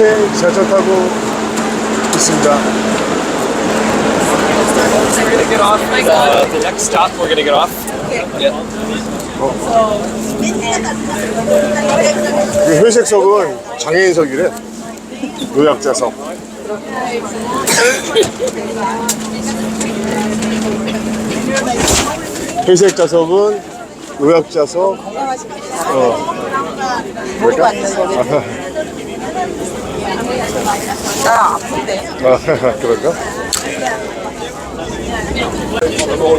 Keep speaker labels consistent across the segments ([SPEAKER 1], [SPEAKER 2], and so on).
[SPEAKER 1] 스페인 지하철 타고 있습니다.
[SPEAKER 2] We're gonna get off. Uh, the next stop, we're gonna get off. Yeah.
[SPEAKER 1] 이 회색석은 장애인석이래. 노약자석. 회색 좌석은 노약자석. 어.
[SPEAKER 3] 나 아픈데.
[SPEAKER 1] 아, 그런가?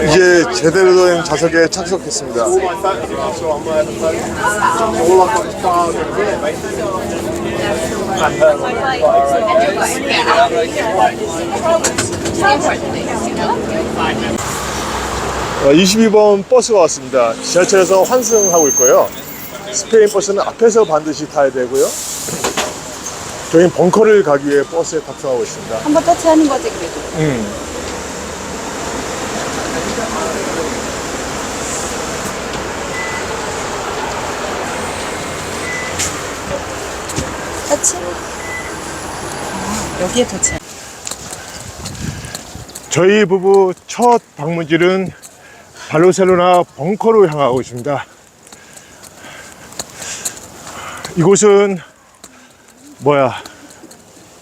[SPEAKER 1] 이제 제대로 된 좌석에 착석했습니다. 어, 22번 버스가 왔습니다. 지하철에서 환승하고 있고요. 스페인 버스는 앞에서 반드시 타야 되고요. 저희는 벙커를 가기 위해 버스에 탑승하고 있습니다.
[SPEAKER 3] 한번 터치하는 거지 그래도.
[SPEAKER 1] 음.
[SPEAKER 3] 터치. 아, 여기에 터치.
[SPEAKER 1] 저희 부부 첫 방문지는 바르셀로나 벙커로 향하고 있습니다. 이곳은 뭐야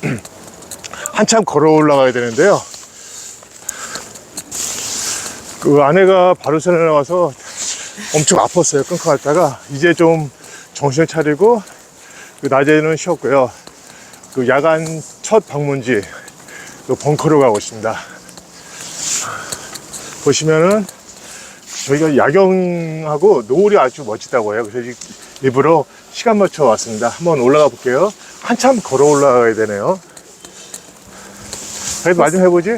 [SPEAKER 1] 한참 걸어 올라가야 되는데요. 그 아내가 바르셀로나 와서 엄청 아팠어요. 끊고 갔다가 이제 좀 정신을 차리고 그 낮에는 쉬었고요. 그 야간 첫 방문지 그 벙커로 가고 있습니다. 보시면은 저희가 야경하고 노을이 아주 멋지다고 해요. 그래서 일부러 시간 맞춰 왔습니다. 한번 올라가 볼게요. 한참 걸어 올라가야 되네요. 그래도 말 좀 해보지?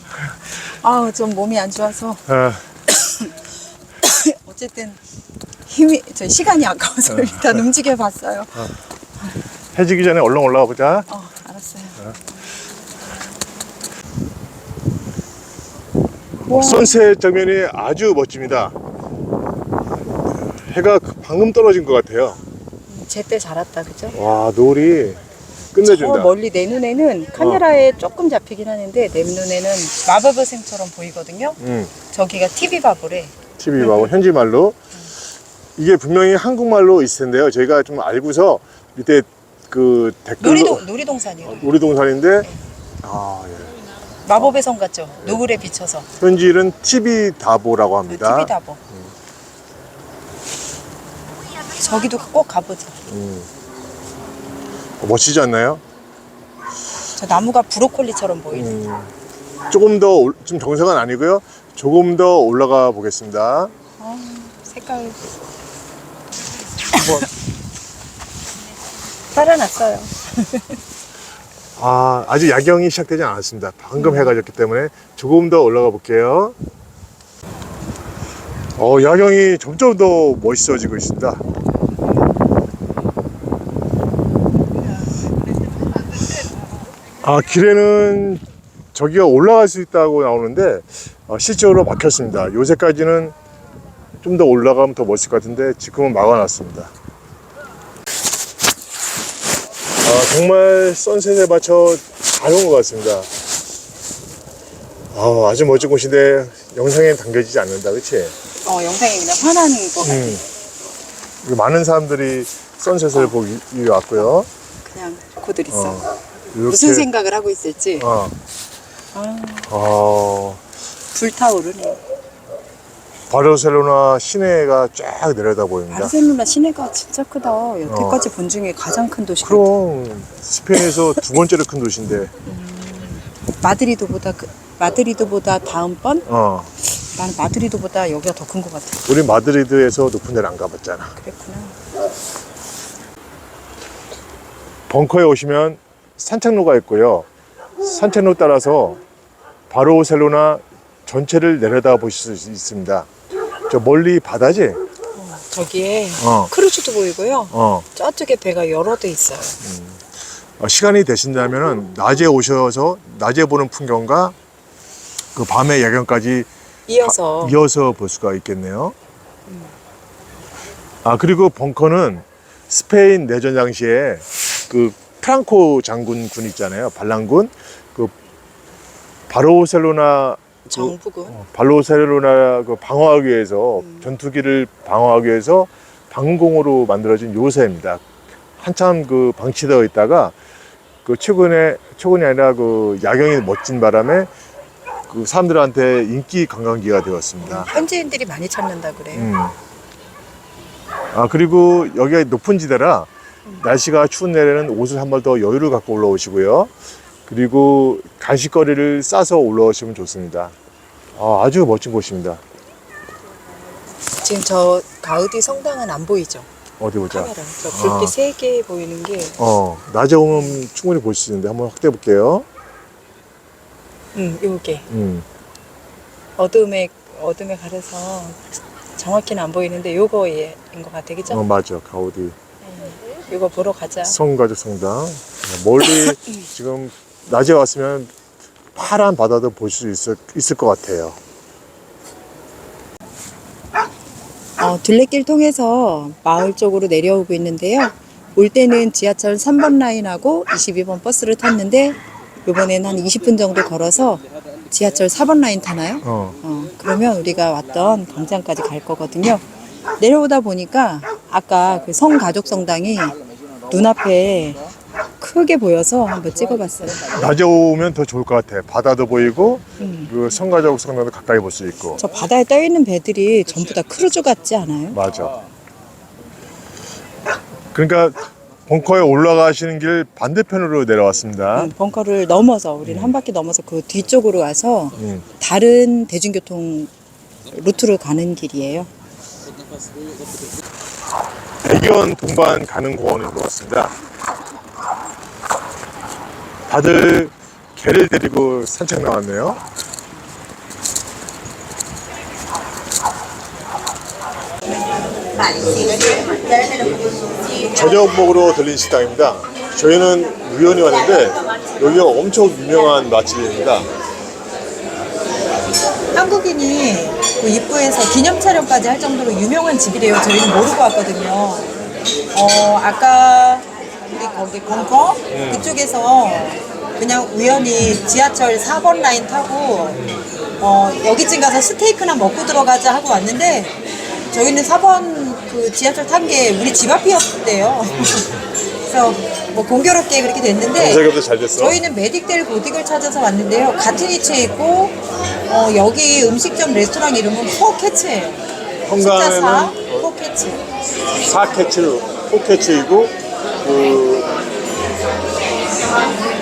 [SPEAKER 3] 아우 좀 몸이 안 좋아서
[SPEAKER 1] 어,
[SPEAKER 3] 어쨌든 힘이 저 시간이 아까워서 일단 움직여 봤어요.
[SPEAKER 1] 해지기 전에 얼른 올라가 보자.
[SPEAKER 3] 어 알았어요. 와,
[SPEAKER 1] 선셋 장면이 아주 멋집니다. 해가 방금 떨어진 것 같아요.
[SPEAKER 3] 제때 잘 왔다 그죠?
[SPEAKER 1] 와, 노을이
[SPEAKER 3] 저
[SPEAKER 1] 끝내준다.
[SPEAKER 3] 멀리 내 눈에는 카메라에 조금 잡히긴 하는데 내 눈에는 마법의 샘처럼 보이거든요.
[SPEAKER 1] 음.
[SPEAKER 3] 저기가 TV 바보래.
[SPEAKER 1] TV 말고 현지 말로 이게 분명히 한국말로 있을 텐데요. 저희가 좀 알고서 밑에 그 댓글로
[SPEAKER 3] 놀이동 놀이동산이요.
[SPEAKER 1] 놀이동산인데 아, 예.
[SPEAKER 3] 마법의 섬 같죠? 노을에 비춰서.
[SPEAKER 1] 현지는 TV 다보라고 합니다.
[SPEAKER 3] TV 다보. 저기도 꼭 가보자.
[SPEAKER 1] 어, 멋지지 않나요?
[SPEAKER 3] 저 나무가 브로콜리처럼 보이네.
[SPEAKER 1] 음, 조금 더 좀 정상은 아니고요. 조금 더 올라가 보겠습니다.
[SPEAKER 3] 아, 색깔
[SPEAKER 1] 한번
[SPEAKER 3] 살아났어요.
[SPEAKER 1] 아, 아직 야경이 시작되지 않았습니다. 방금 해가 졌기 때문에 조금 더 올라가 볼게요. 어, 야경이 점점 더 멋있어지고 있습니다. 아, 길에는 저기가 올라갈 수 있다고 나오는데 어, 실제로 막혔습니다. 요새까지는 좀 더 올라가면 더 멋있을 것 같은데 지금은 막아놨습니다. 아, 정말 선셋에 맞춰 잘 온 것 같습니다. 아, 아주 멋진 곳인데 영상에 담겨지지 않는다, 그치?
[SPEAKER 3] 어, 영상에 그냥 화난 거 같아.
[SPEAKER 1] 음. 그리고 많은 사람들이 선셋을 보기 위해 왔고요.
[SPEAKER 3] 그냥 고들 있어.
[SPEAKER 1] 어,
[SPEAKER 3] 무슨 생각을 하고 있을지.
[SPEAKER 1] 어,
[SPEAKER 3] 아,
[SPEAKER 1] 어,
[SPEAKER 3] 불타오르네.
[SPEAKER 1] 바르셀로나 시내가 쫙 내려다 보입니다.
[SPEAKER 3] 바르셀로나 시내가 진짜 크다. 여태까지 본 중에 가장 큰 도시. 같아.
[SPEAKER 1] 그럼 스페인에서 두 번째로 큰 도시인데,
[SPEAKER 3] 마드리드보다 그, 마드리드보다 다음 번
[SPEAKER 1] 어,
[SPEAKER 3] 나는 마드리드보다 여기가 더 큰 것 같아.
[SPEAKER 1] 우리 마드리드에서 높은 데를 안 가봤잖아.
[SPEAKER 3] 그랬구나.
[SPEAKER 1] 벙커에 오시면 산책로가 있고요. 산책로 따라서 바르셀로나 전체를 내려다 보실 수 있습니다. 저 멀리 바다지?
[SPEAKER 3] 저기에
[SPEAKER 1] 어.
[SPEAKER 3] 크루즈도 보이고요.
[SPEAKER 1] 어.
[SPEAKER 3] 저쪽에 배가 여러 대 있어요.
[SPEAKER 1] 어, 시간이 되신다면 낮에 오셔서 낮에 보는 풍경과 그 밤의 야경까지
[SPEAKER 3] 이어서
[SPEAKER 1] 이어서 볼 수가 있겠네요. 아 그리고 벙커는 스페인 내전 당시에 그 프랑코 장군 군 있잖아요. 반란군. 그 바르셀로나 그
[SPEAKER 4] 정부군.
[SPEAKER 1] 어, 발로세로나 그 방어하기 위해서 전투기를 방어하기 위해서 방공으로 만들어진 요새입니다. 한참 그 방치되어 있다가 그 최근에 최근이 아니라 그 야경이 멋진 바람에 그 사람들한테 인기 관광지가 되었습니다.
[SPEAKER 4] 현지인들이 많이 찾는다 그래요.
[SPEAKER 1] 음. 아 그리고 여기가 높은 지대라 날씨가 추운 날에는 옷을 한번더 여유를 갖고 올라오시고요. 그리고 간식거리를 싸서 올라오시면 좋습니다. 아, 아주 멋진 곳입니다.
[SPEAKER 4] 지금 저 가우디 성당은 안 보이죠?
[SPEAKER 1] 어디 보자.
[SPEAKER 4] 카메라. 저 불빛
[SPEAKER 1] 아.
[SPEAKER 4] 세개 보이는 게.
[SPEAKER 1] 어, 낮에 오면 충분히 볼 수 있는데 한번 확대해 볼게요.
[SPEAKER 4] 음, 요게
[SPEAKER 1] 음.
[SPEAKER 4] 어둠에 어둠에 가려서 정확히는 안 보이는데 요거인 것 같아, 그죠?
[SPEAKER 1] 어, 맞아. 가우디
[SPEAKER 4] 요거 보러 가자.
[SPEAKER 1] 성가족 성당. 멀리 지금 낮에 왔으면 파란 바다도 볼 수 있을, 있을 것 같아요.
[SPEAKER 4] 어, 둘레길 통해서 마을 쪽으로 내려오고 있는데요. 올 때는 지하철 3번 라인하고 22번 버스를 탔는데 이번에는 한 20분 정도 걸어서 지하철 4번 라인 타나요?
[SPEAKER 1] 어.
[SPEAKER 4] 어, 그러면 우리가 왔던 광장까지 갈 거거든요. 내려오다 보니까 아까 그 성가족 성당이 눈앞에 크게 보여서 한번 찍어봤어요.
[SPEAKER 1] 낮에 오면 더 좋을 것 같아. 바다도 보이고,
[SPEAKER 4] 음.
[SPEAKER 1] 그 성가족 성당도 가까이 볼 수 있고.
[SPEAKER 4] 저 바다에 떠 있는 배들이 전부 다 크루즈 같지 않아요?
[SPEAKER 1] 맞아. 그러니까 벙커에 올라가시는 길 반대편으로 내려왔습니다.
[SPEAKER 4] 음, 벙커를 넘어서 우리는 한 바퀴 넘어서 그 뒤쪽으로 와서
[SPEAKER 1] 음.
[SPEAKER 4] 다른 대중교통 루트로 가는 길이에요.
[SPEAKER 1] 대견 동반 가는 공원인 것 같습니다. 다들 개를 데리고 산책 나왔네요. 저녁 먹으러 들린 식당입니다. 저희는 우연히 왔는데 여기가 엄청 유명한 맛집입니다.
[SPEAKER 3] 한국인이 그 입구에서 기념 촬영까지 할 정도로 유명한 집이래요. 저희는 모르고 왔거든요. 어, 아까 우리 거기 벙커 그쪽에서 그냥 우연히 지하철 4번 라인 타고 어, 여기쯤 가서 스테이크나 먹고 들어가자 하고 왔는데 저희는 4번 그 지하철 탄 게 우리 집 앞이었대요. 그래서 뭐 공교롭게 그렇게 됐는데
[SPEAKER 1] 잘 됐어.
[SPEAKER 3] 저희는 메딕델 고딕을 찾아서 왔는데요. 같은 위치에 있고 어, 여기 음식점 레스토랑 이름은 포 캐츠예요. 숫자 4
[SPEAKER 1] 현관에는
[SPEAKER 3] 포캐츠.
[SPEAKER 1] 4캐치, 4캐치이고 그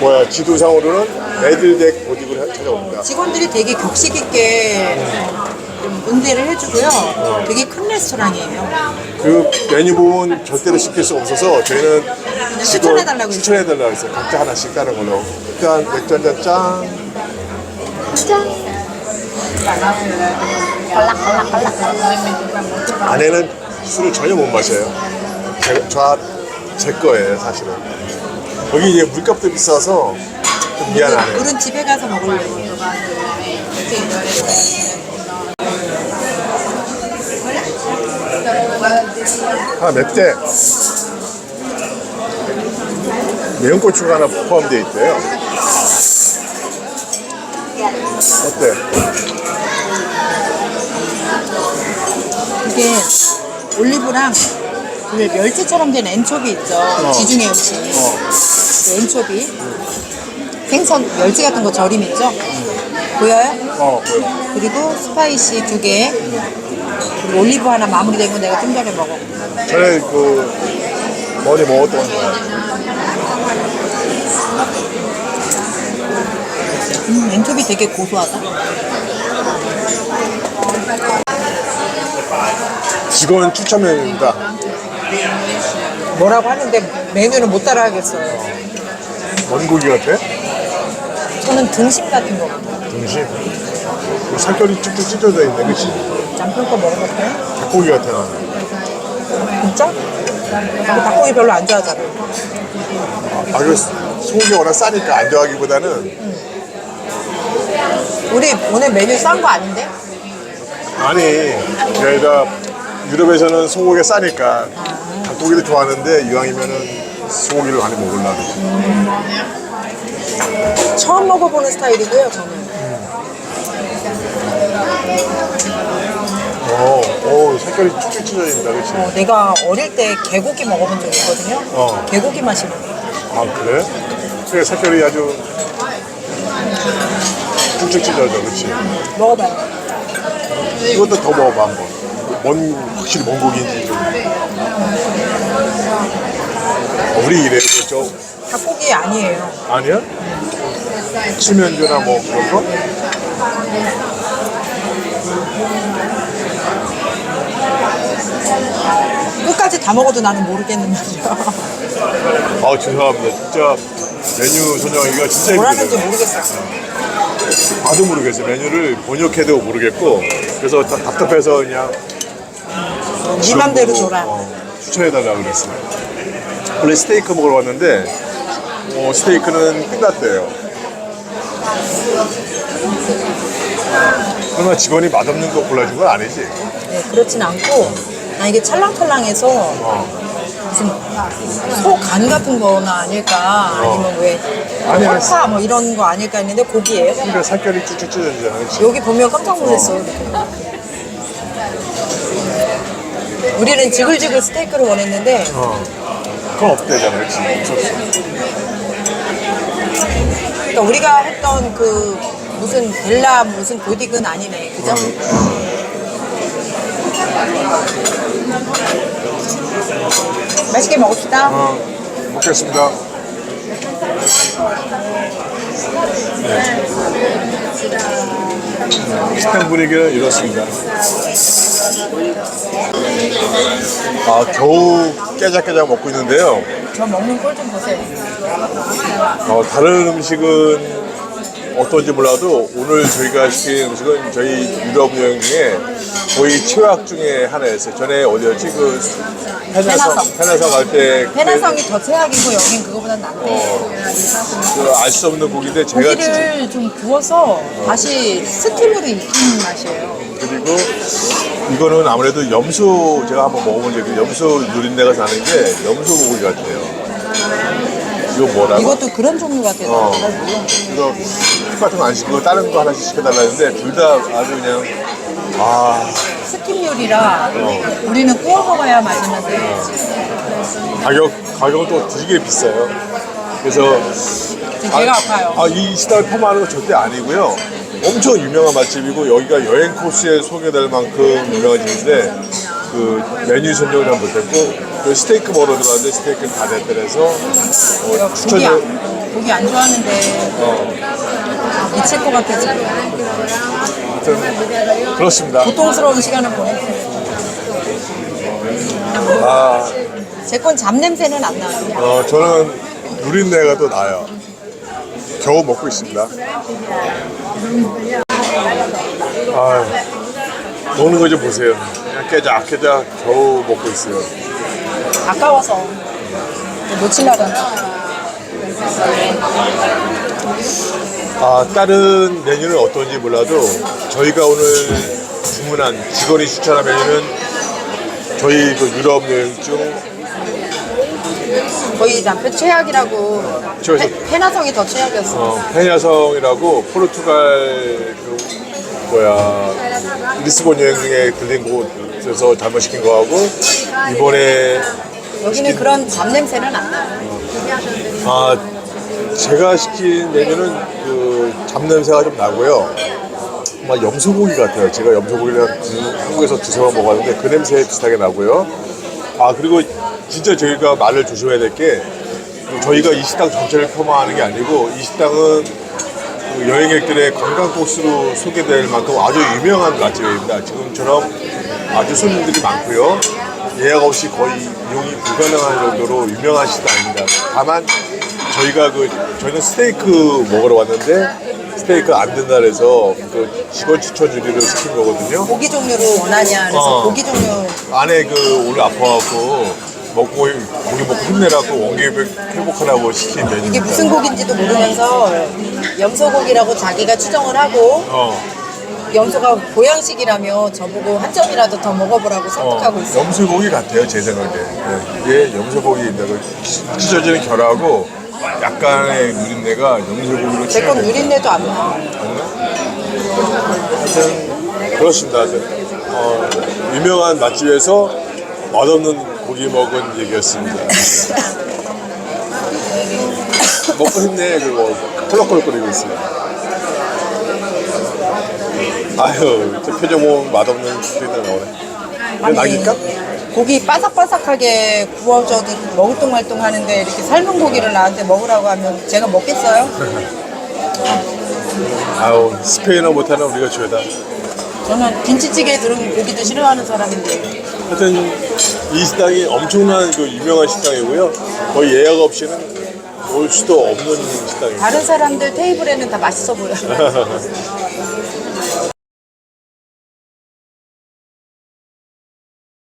[SPEAKER 1] 뭐야 지도상으로는 매들덱 고딕을 찾아옵니다.
[SPEAKER 3] 직원들이 되게 격식 있게 좀 응대를 해주고요. 되게 큰 레스토랑이에요.
[SPEAKER 1] 그 메뉴 보면 절대로 시킬 수 없어서 저희는
[SPEAKER 3] 추천해달라고 했어요.
[SPEAKER 1] 추천해달라고 했어요. 각자 하나씩 따는 걸로. 일단 맥주 한잔 짠. 아내는 술을 전혀 못 마셔요. 제, 저, 제 거예요, 사실은. 여기 이제 물값도 비싸서 좀 미안하네요.
[SPEAKER 3] 물은 집에 가서 먹으려고.
[SPEAKER 1] 하나 맵대. 매운 고추가 하나 포함되어 있대요. 어때?
[SPEAKER 3] 이게 올리브랑 그 멸치처럼 된 엔초비 있죠. 지중해 음식. 그 엔초비. 생선, 멸치 같은 거 절임 있죠. 보여요?
[SPEAKER 1] 어, 보여.
[SPEAKER 3] 그리고 스파이시 두 개. 그리고 올리브 하나 마무리된 거 내가 좀 전에 먹어.
[SPEAKER 1] 전에 그 머리 먹었던 거.
[SPEAKER 3] 음, 엔초비 되게 고소하다.
[SPEAKER 1] 직원 추천 메뉴입니다.
[SPEAKER 3] 뭐라고 하는데 메뉴는 못 따라하겠어요.
[SPEAKER 1] 원고기 같아?
[SPEAKER 3] 저는 등심 같은 거 같아요.
[SPEAKER 1] 등심. 그 살결이 쭉쭉 찢어져 있네, 그치?
[SPEAKER 3] 짬뽕 거 먹어볼까요?
[SPEAKER 1] 닭고기 같아, 나는.
[SPEAKER 3] 진짜? 근데 닭고기 별로 안 좋아하잖아.
[SPEAKER 1] 아, 그 소고기 워낙 싸니까 안 좋아하기보다는
[SPEAKER 3] 우리 오늘 메뉴 싼 거 아닌데?
[SPEAKER 1] 아니, 저희가 유럽에서는 소고기가 싸니까 닭고기도 좋아하는데 이왕이면은 소고기를 많이 먹으려고.
[SPEAKER 3] 처음 먹어보는 스타일이고요, 저는.
[SPEAKER 1] 어, 어, 색깔이 쭉쭉 찢어진다, 그치?
[SPEAKER 3] 어, 내가 어릴 때 개고기 먹어본 적이 있거든요.
[SPEAKER 1] 어.
[SPEAKER 3] 개고기 맛이 나요.
[SPEAKER 1] 아, 그래? 그래, 색깔이 아주 쭉쭉 찢어져, 그치?
[SPEAKER 3] 먹어봐요.
[SPEAKER 1] 이것도 더 먹어봐, 한번. 뭔, 확실히 뭔 고기인지 좀. 어, 우리 이래, 저,
[SPEAKER 3] 닭고기 아니에요.
[SPEAKER 1] 아니야? 칠면조나 뭐 그런 거?
[SPEAKER 3] 끝까지 다 먹어도 나는 모르겠는 말이야.
[SPEAKER 1] 아, 죄송합니다. 진짜 메뉴 선정하기가 진짜
[SPEAKER 3] 뭐라는지
[SPEAKER 1] 힘들어요.
[SPEAKER 3] 모르겠어.
[SPEAKER 1] 나도 모르겠어요. 메뉴를 번역해도 모르겠고. 그래서 다- 답답해서 그냥
[SPEAKER 3] 네 맘대로 줘라.
[SPEAKER 1] 어, 추천해달라고 그랬어요. 원래 스테이크 먹으러 왔는데 어, 스테이크는 끝났대요. 설마 직원이 맛없는 거 골라준 건 아니지?
[SPEAKER 3] 네, 그렇진 않고 나 이게 찰랑찰랑해서
[SPEAKER 1] 어.
[SPEAKER 3] 무슨 소 간 같은 거나 아닐까 아니면 왜
[SPEAKER 1] 아니, 아니.
[SPEAKER 3] 파뭐 이런 거 아닐까 했는데 고기예요.
[SPEAKER 1] 그러니까 살결이 쭉쭉 찢어지잖아. 그치?
[SPEAKER 3] 여기 보면 깜짝 놀랐어. 우리는 지글지글 스테이크를 원했는데
[SPEAKER 1] 어. 그건 없대잖아. 그치? 없었어.
[SPEAKER 3] 그러니까 우리가 했던 그 무슨 델라 무슨 고딕은 아니네. 그죠? 맛있게 먹읍시다.
[SPEAKER 1] 어, 먹겠습니다. 네. 식당 분위기는 이렇습니다. 아, 겨우 깨작깨작 먹고 있는데요.
[SPEAKER 3] 저 먹는 꼴 좀 보세요.
[SPEAKER 1] 어, 다른 음식은 어떤지 몰라도 오늘 저희가 시킨 음식은 저희 유럽 여행 중에 거의 최악 중에 하나였어요. 전에 어디였지? 그 페나성,
[SPEAKER 3] 페나성.
[SPEAKER 1] 페나성 갈때
[SPEAKER 3] 페나성이 더 최악이고 여긴 그거보단 낫대.
[SPEAKER 1] 알수 없는 고기인데 제가 진짜-
[SPEAKER 3] 고기를 좀 구워서 다시 스팀으로 익힌 맛이에요.
[SPEAKER 1] 그리고 이거는 아무래도 염소 제가 한번 먹어본 적이 염소 누린내가 나는 게 염소 고기 같아요. 이거 뭐라고?
[SPEAKER 3] 이것도 그런 종류 같아서
[SPEAKER 1] 어. 이거 똑같은 거 안 시키고 다른 거 하나씩 시켜달라 했는데 둘 다 아주 그냥 아
[SPEAKER 3] 스팀 요리라 우리는 구워 먹어야 맛있는데
[SPEAKER 1] 가격 가격은 또 되게 비싸요. 그래서
[SPEAKER 3] 지금 배가 아파요.
[SPEAKER 1] 아, 이 식당을 폄하하는 건 절대 아니고요. 엄청 유명한 맛집이고 여기가 여행 코스에 소개될 만큼 유명한 집인데 그 메뉴 선정을 잘 못했고 그 스테이크 먹으러 들어갔는데 스테이크는 다 됐다 그래서 어,
[SPEAKER 3] 고기
[SPEAKER 1] 추천을
[SPEAKER 3] 안, 고기 안 좋아하는데
[SPEAKER 1] 어,
[SPEAKER 3] 미칠 것 같아 지금.
[SPEAKER 1] 하여튼 그렇습니다.
[SPEAKER 3] 고통스러운 시간을 보냈어요.
[SPEAKER 1] 아,
[SPEAKER 3] 제 건 잡냄새는 안 나요.
[SPEAKER 1] 어, 저는 누린내가 또 나요. 겨우 먹고 있습니다. 아, 먹는 거 좀 보세요. 깨작깨작 겨우 먹고 있어요.
[SPEAKER 3] 아까워서 놓치려고.
[SPEAKER 1] 아, 다른 메뉴는 어떤지 몰라도 저희가 오늘 주문한 직원이 추천한 메뉴는 저희 그 유럽 여행 중
[SPEAKER 3] 거의 남편 최악이라고.
[SPEAKER 1] 저기서-
[SPEAKER 3] 페- 페나성이 더 최악이었어.
[SPEAKER 1] 어, 페냐성이라고 포르투갈 그 뭐야 리스본 여행 중에 들린 곳에서 잘못 시킨 거하고 이번에
[SPEAKER 3] 여기는 그런 잡 냄새는 안 나요.
[SPEAKER 1] 아 제가 시킨 메뉴는 그 잡냄새가 좀 나고요. 정말 염소고기 같아요. 제가 염소고기를 두- 한국에서 두세 번 먹었는데 그 냄새 비슷하게 나고요. 아 그리고 진짜 저희가 말을 조심해야 될 게 저희가 이 식당 전체를 폄하하는 게 아니고 이 식당은 그 여행객들의 관광 코스로 소개될 만큼 아주 유명한 맛집입니다. 지금처럼 아주 손님들이 많고요. 예약 없이 거의 이용이 불가능한 정도로 유명한 식당입니다. 다만 저희가 그 저희는 스테이크 먹으러 왔는데 스테이크 안 된다 그래서 그 직원 추천 주기로 시킨 거거든요.
[SPEAKER 3] 고기 종류를 원하냐 그래서
[SPEAKER 1] 어.
[SPEAKER 3] 고기 종류
[SPEAKER 1] 안에 그 오늘 아파갖고 먹고 고기 먹고 힘내라고 원기 회복하라고 시킨 메뉴입니다.
[SPEAKER 3] 이게 무슨 고기인지도 모르면서 염소고기라고 자기가 추정을 하고
[SPEAKER 1] 어.
[SPEAKER 3] 염소가 보양식이라며 저보고 한 점이라도 더 먹어보라고 설득하고 있어요.
[SPEAKER 1] 염소고기 같아요 제 생각에 네. 이게 염소고기인데 찢어지는 결하고 약간의 누린내가 염소고기로
[SPEAKER 3] 제건
[SPEAKER 1] 취해요
[SPEAKER 3] 누린내도 안 나.
[SPEAKER 1] 그렇습니다 어, 유명한 맛집에서 맛없는 고기 먹은 얘기였습니다. 먹고 싶네 그거 콜록콜록거리고 있어요 아유 저 표정 보면 맛없는 표정 나오네. 낙일까?
[SPEAKER 3] 고기 바삭바삭하게 구워줘도 먹을똥말똥 하는데 이렇게 삶은 고기를 나한테 먹으라고 하면 제가 먹겠어요?
[SPEAKER 1] 아유 스페인어 못하는 우리가 죄다.
[SPEAKER 3] 저는 김치찌개에 들은 고기도 싫어하는 사람인데
[SPEAKER 1] 하여튼 이 식당이 엄청난 그 유명한 식당이고요 거의 예약 없이는 올 수도 없는 식당입니다
[SPEAKER 3] 다른 사람들 테이블에는 다 맛있어 보여요.